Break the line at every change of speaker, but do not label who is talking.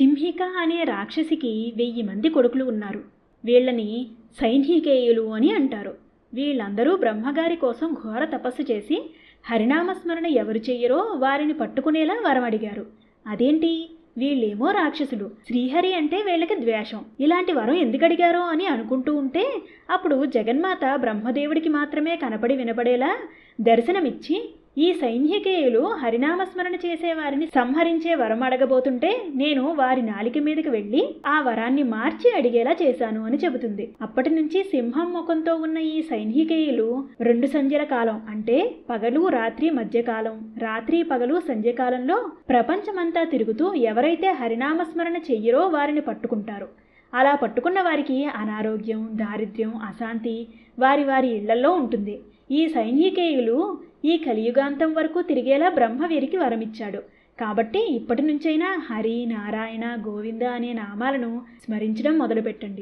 సింహిక అనే రాక్షసికి వెయ్యి మంది కొడుకులు ఉన్నారు. వీళ్ళని సైన్హికేయులు అని అంటారు. వీళ్ళందరూ బ్రహ్మగారి కోసం ఘోర తపస్సు చేసి హరినామస్మరణ ఎవరు చెయ్యరో వారిని పట్టుకునేలా వరం అడిగారు అదేంటి? వీళ్ళేమో రాక్షసులు. శ్రీహరి అంటే వీళ్ళకి ద్వేషం. ఇలాంటి వరం ఎందుకు అడిగారో అని అనుకుంటూ ఉంటే అప్పుడు జగన్మాత బ్రహ్మదేవుడికి మాత్రమే కనపడి వినపడేలా దర్శనమిచ్చి ఈ సైన్యకేయులు హరినామస్మరణ చేసేవారిని సంహరించే వరం అడగబోతుంటే నేను వారి నాలిక మీదకి వెళ్ళి ఆ వరాన్ని మార్చి అడిగేలా చేశాను అని చెబుతుంది. అప్పటి నుంచి సింహం ముఖంతో ఉన్న ఈ సైన్యకేయులు రెండు సంధ్యల కాలం అంటే పగలు రాత్రి మధ్యకాలం. రాత్రి పగలు సంధ్యకాలంలో ప్రపంచమంతా తిరుగుతూ ఎవరైతే హరినామస్మరణ చెయ్యరో వారిని పట్టుకుంటారు. అలా పట్టుకున్న వారికి అనారోగ్యం దారిద్ర్యం అశాంతి వారి వారి ఇళ్ళలో ఉంటుంది. ఈ సైనికేయులు ఈ కలియుగాంతం వరకు తిరిగేలా బ్రహ్మ వీరికి వరమిచ్చాడు. కాబట్టి ఇప్పటి నుంచైనా హరి నారాయణ గోవింద అనే నామాలను స్మరించడం మొదలుపెట్టండి.